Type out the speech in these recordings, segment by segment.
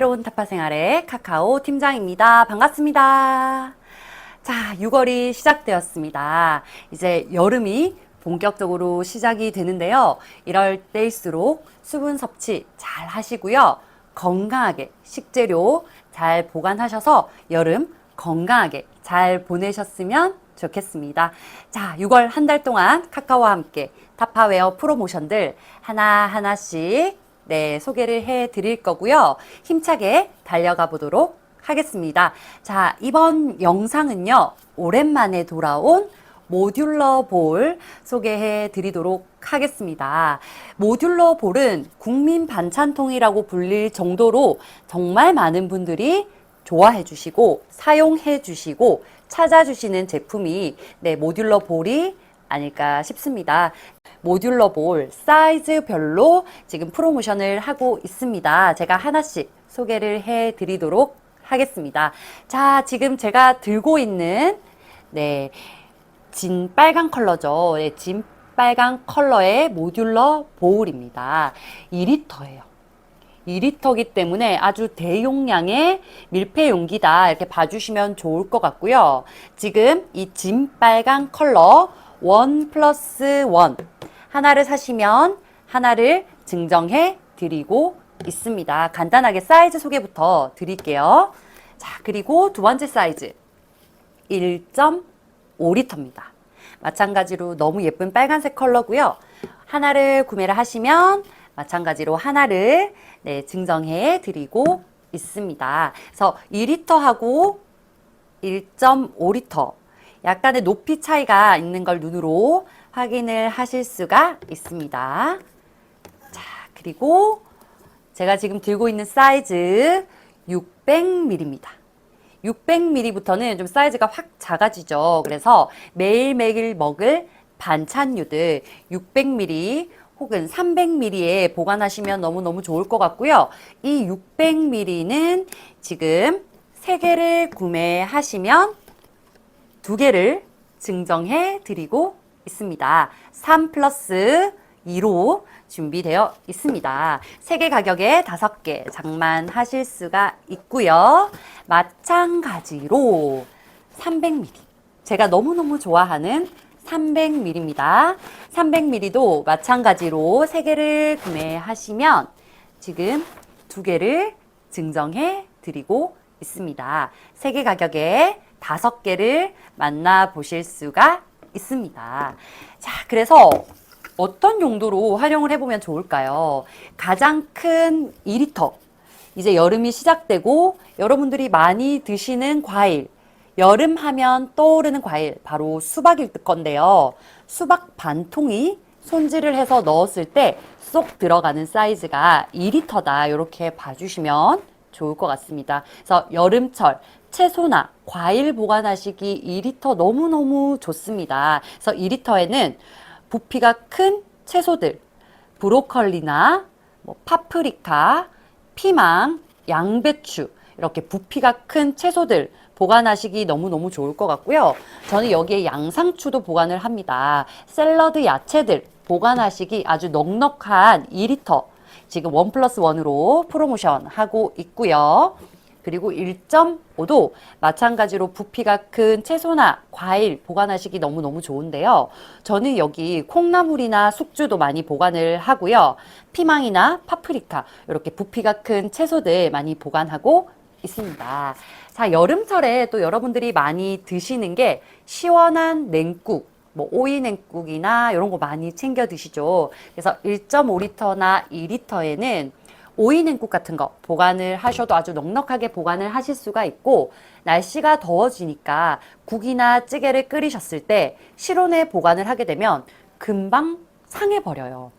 슬기로운 타파 생활의 카카오 팀장입니다. 반갑습니다. 자, 6월이 시작되었습니다. 이제 여름이 본격적으로 시작이 되는데요. 이럴 때일수록 수분 섭취 잘 하시고요. 건강하게 식재료 잘 보관하셔서 여름 건강하게 잘 보내셨으면 좋겠습니다. 자, 6월 한 달 동안 카카오와 함께 타파웨어 프로모션들 하나하나씩 네, 소개를 해 드릴 거고요. 힘차게 달려가 보도록 하겠습니다. 자, 이번 영상은요, 오랜만에 돌아온 모듈러 볼 소개해 드리도록 하겠습니다. 모듈러 볼은 국민 반찬통이라고 불릴 정도로 정말 많은 분들이 좋아해 주시고 사용해 주시고 찾아주시는 제품이 네, 모듈러 볼이 아닐까 싶습니다. 모듈러 볼 사이즈별로 지금 프로모션을 하고 있습니다. 제가 하나씩 소개를 해 드리도록 하겠습니다. 자, 지금 제가 들고 있는 네, 진 빨간 컬러죠. 네, 진 빨간 컬러의 모듈러 보울입니다. 2리터예요. 2리터기 때문에 아주 대용량의 밀폐 용기다 이렇게 봐주시면 좋을 것 같고요. 지금 이 진빨간 컬러 원 플러스 원 하나를 사시면 하나를 증정해 드리고 있습니다. 간단하게 사이즈 소개부터 드릴게요. 자, 그리고 두 번째 사이즈 1.5리터입니다. 마찬가지로 너무 예쁜 빨간색 컬러고요. 하나를 구매를 하시면 마찬가지로 하나를 네, 증정해 드리고 있습니다. 그래서 2리터하고 1.5리터 약간의 높이 차이가 있는 걸 눈으로 확인을 하실 수가 있습니다. 자, 그리고 제가 지금 들고 있는 사이즈 600ml입니다. 600ml부터는 좀 사이즈가 확 작아지죠. 그래서 매일매일 먹을 반찬류들 600ml 혹은 300ml에 보관하시면 너무너무 좋을 것 같고요. 이 600ml는 지금 3개를 구매하시면 2개를 증정해 드리고 있습니다. 3 플러스 2로 준비되어 있습니다. 3개 가격에 5개 장만하실 수가 있고요. 마찬가지로 300ml. 제가 너무너무 좋아하는 300ml입니다. 300ml도 마찬가지로 3개를 구매하시면 지금 2개를 증정해 드리고 있습니다. 3개 가격에 5개를 만나보실 수가 있습니다. 자, 그래서 어떤 용도로 활용을 해보면 좋을까요? 가장 큰 2리터. 이제 여름이 시작되고 여러분들이 많이 드시는 과일. 여름 하면 떠오르는 과일. 바로 수박일 건데요. 수박 반통이 손질을 해서 넣었을 때 쏙 들어가는 사이즈가 2리터다. 이렇게 봐주시면 좋을 것 같습니다. 그래서 여름철 채소나 과일 보관하시기 2리터 너무너무 좋습니다. 그래서 2리터에는 부피가 큰 채소들, 브로콜리나 뭐 파프리카, 피망, 양배추 이렇게 부피가 큰 채소들 보관하시기 너무너무 좋을 것 같고요. 저는 여기에 양상추도 보관을 합니다. 샐러드 야채들 보관하시기 아주 넉넉한 2리터 지금 원 플러스 원으로 프로모션 하고 있고요. 그리고 1.5도 마찬가지로 부피가 큰 채소나 과일 보관하시기 너무너무 좋은데요. 저는 여기 콩나물이나 숙주도 많이 보관을 하고요. 피망이나 파프리카 이렇게 부피가 큰 채소들 많이 보관하고 있습니다. 자, 여름철에 또 여러분들이 많이 드시는 게 시원한 냉국, 뭐 오이 냉국이나 이런 거 많이 챙겨 드시죠. 그래서 1.5리터나 2리터에는 오이 냉국 같은 거 보관을 하셔도 아주 넉넉하게 보관을 하실 수가 있고 날씨가 더워지니까 국이나 찌개를 끓이셨을 때 실온에 보관을 하게 되면 금방 상해 버려요.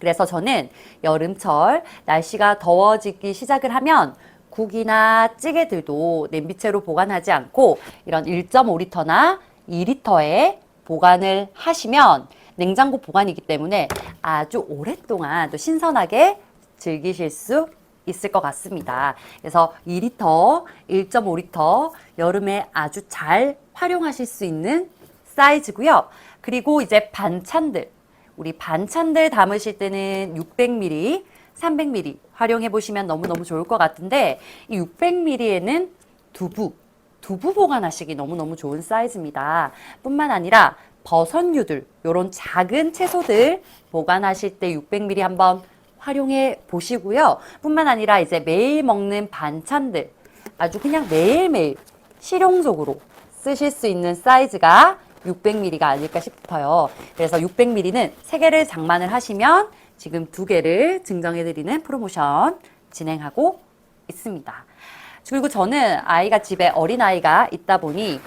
그래서 저는 여름철 날씨가 더워지기 시작을 하면 국이나 찌개들도 냄비채로 보관하지 않고 이런 1.5리터나 2리터에 보관을 하시면 냉장고 보관이기 때문에 아주 오랫동안 또 신선하게 즐기실 수 있을 것 같습니다. 그래서 2리터, 1.5리터 여름에 아주 잘 활용하실 수 있는 사이즈고요. 그리고 이제 반찬들, 우리 반찬들 담으실 때는 600ml, 300ml 활용해 보시면 너무너무 좋을 것 같은데 이 600ml에는 두부, 두부 보관하시기 너무너무 좋은 사이즈입니다. 뿐만 아니라 버섯류들, 요런 작은 채소들 보관하실 때 600ml 한번 활용해 보시고요. 뿐만 아니라 이제 매일 먹는 반찬들 아주 그냥 매일매일 실용적으로 쓰실 수 있는 사이즈가 600ml가 아닐까 싶어요. 그래서 600ml는 3개를 장만을 하시면 지금 2개를 증정해드리는 프로모션 진행하고 있습니다. 그리고 저는 아이가 집에 어린 아이가 있다 보니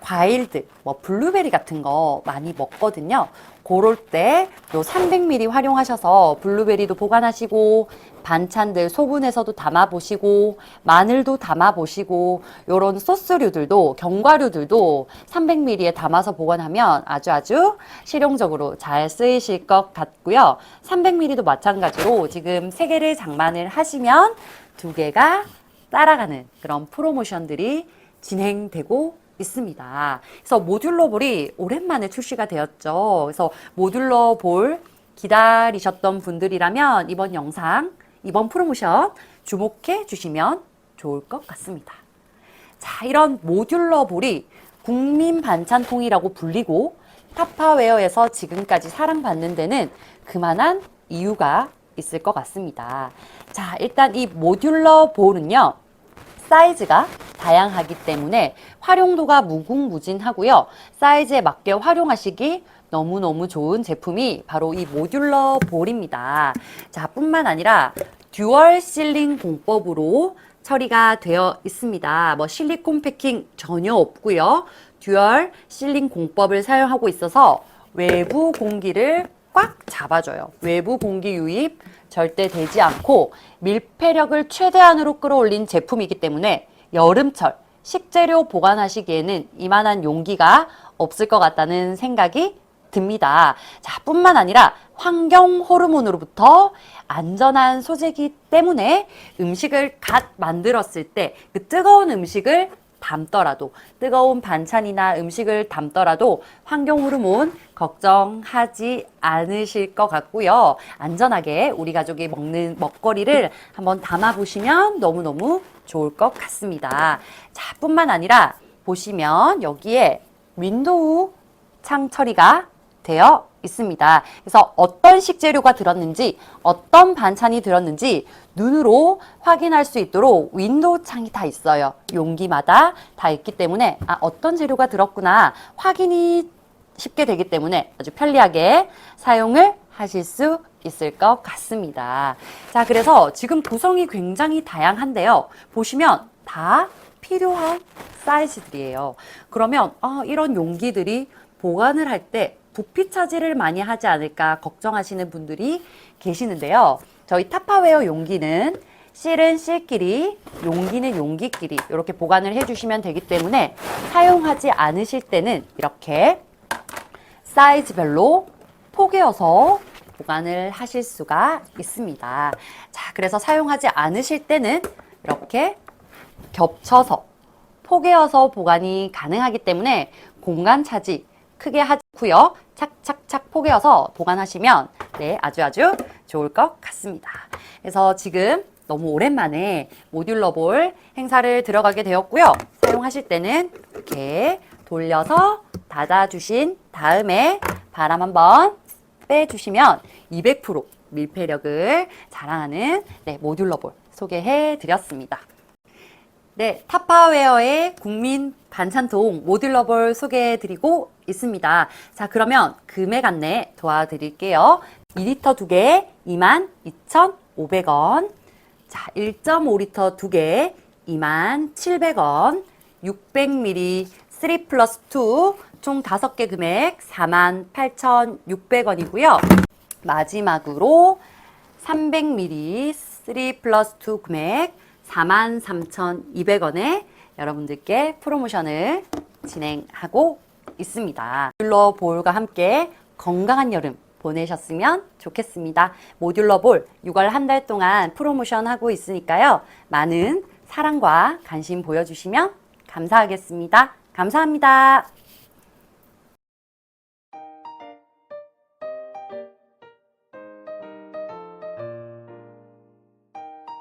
과일들, 뭐 블루베리 같은 거 많이 먹거든요. 그럴 때 요 300ml 활용하셔서 블루베리도 보관하시고 반찬들 소분해서도 담아 보시고 마늘도 담아 보시고 요런 소스류들도 견과류들도 300ml에 담아서 보관하면 아주 아주 실용적으로 잘 쓰이실 것 같고요. 300ml도 마찬가지로 지금 3개를 장만을 하시면 2개가 따라가는 그런 프로모션들이 진행되고 있습니다. 그래서 모듈러 볼이 오랜만에 출시가 되었죠. 그래서 모듈러 볼 기다리셨던 분들이라면 이번 영상, 이번 프로모션 주목해 주시면 좋을 것 같습니다. 자, 이런 모듈러 볼이 국민 반찬통이라고 불리고 타파웨어에서 지금까지 사랑받는 데는 그만한 이유가 있을 것 같습니다. 자, 일단 이 모듈러 볼은요. 사이즈가 다양하기 때문에 활용도가 무궁무진하고요. 사이즈에 맞게 활용하시기 너무너무 좋은 제품이 바로 이 모듈러 볼입니다. 자, 뿐만 아니라 듀얼 실링 공법으로 처리가 되어 있습니다. 뭐 실리콘 패킹 전혀 없고요. 듀얼 실링 공법을 사용하고 있어서 외부 공기를 꽉 잡아줘요. 외부 공기 유입 절대 되지 않고 밀폐력을 최대한으로 끌어올린 제품이기 때문에 여름철 식재료 보관하시기에는 이만한 용기가 없을 것 같다는 생각이 듭니다. 자, 뿐만 아니라 환경 호르몬으로부터 안전한 소재이기 때문에 음식을 갓 만들었을 때 그 뜨거운 음식을 담더라도 뜨거운 반찬이나 음식을 담더라도 환경 호르몬 걱정하지 않으실 것 같고요. 안전하게 우리 가족이 먹는 먹거리를 한번 담아 보시면 너무너무 좋을 것 같습니다. 자, 뿐만 아니라 보시면 여기에 윈도우 창 처리가 되어 있습니다. 그래서 어떤 식재료가 들었는지, 어떤 반찬이 들었는지 눈으로 확인할 수 있도록 윈도우 창이 다 있어요. 용기마다 다 있기 때문에 아, 어떤 재료가 들었구나 확인이 쉽게 되기 때문에 아주 편리하게 사용을 하실 수 있을 것 같습니다. 자, 그래서 지금 구성이 굉장히 다양한데요. 보시면 다 필요한 사이즈들이에요. 그러면 아, 이런 용기들이 보관을 할 때 부피 차지를 많이 하지 않을까 걱정하시는 분들이 계시는데요. 저희 타파웨어 용기는 실은 실끼리, 용기는 용기끼리 이렇게 보관을 해주시면 되기 때문에 사용하지 않으실 때는 이렇게 사이즈별로 포개어서 보관을 하실 수가 있습니다. 자, 그래서 사용하지 않으실 때는 이렇게 겹쳐서 포개어서 보관이 가능하기 때문에 공간 차지 크게 하지 않고요. 착착착 포개어서 보관하시면 네, 아주 아주 좋을 것 같습니다. 그래서 지금 너무 오랜만에 모듈러 볼 행사를 들어가게 되었고요. 사용하실 때는 이렇게 돌려서 닫아주신 다음에 바람 한번 빼주시면 200% 밀폐력을 자랑하는 네, 모듈러 볼 소개해 드렸습니다. 네, 타파웨어의 국민 반찬통 모듈러 볼 소개해 드리고 있습니다. 자, 그러면 금액 안내 도와드릴게요. 2리터 2개 22,500원. 자, 1.5리터 2개 27,700원. 600ml 3 플러스 2총 5개 금액 48,600원이고요. 마지막으로 300ml 3 플러스 2 금액 43,200원에 여러분들께 프로모션을 진행하고 있습니다. 모듈러 볼과 함께 건강한 여름 보내셨으면 좋겠습니다. 모듈러 볼 6월 한 달 동안 프로모션 하고 있으니까요. 많은 사랑과 관심 보여주시면 감사하겠습니다. 감사합니다.